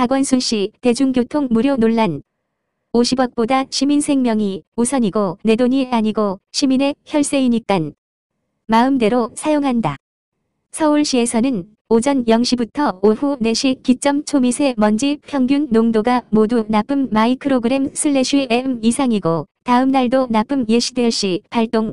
박원순 씨 대중교통 무료 논란. 50억보다 시민 생명이 우선이고 내 돈이 아니고 시민의 혈세이니깐. 마음대로 사용한다. 서울시에서는 오전 0시부터 오후 4시 기점 초미세 먼지 평균 농도가 모두 나쁨 마이크로그램 슬래시 M 이상이고 다음 날도 나쁨 예시될 시 발동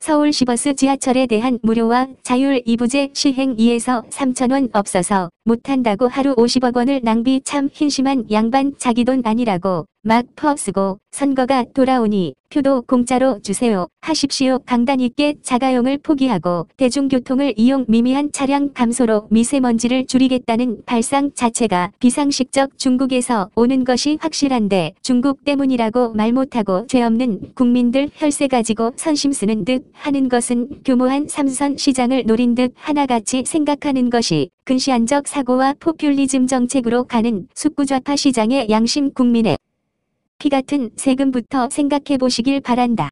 서울시버스 지하철에 대한 무료와 자율 이부제 시행 2에서 3천원 없어서 못한다고 하루 50억 원을 낭비 참 hin심한 양반 자기 돈 아니라고 막 퍼쓰고 선거가 돌아오니 표도 공짜로 주세요 하십시오. 강단 있게 자가용을 포기하고 대중교통을 이용 미미한 차량 감소로 미세먼지를 줄이겠다는 발상 자체가 비상식적 중국에서 오는 것이 확실한데 중국 때문이라고 말 못하고 죄 없는 국민들 혈세 가지고 선심 쓰는 듯 하는 것은 교모한 삼선 시장을 노린 듯 하나같이 생각하는 것이 근시안적 사고와 포퓰리즘 정책으로 가는 숙구좌파 시장의 양심 국민의 피 같은 세금부터 생각해 보시길 바란다.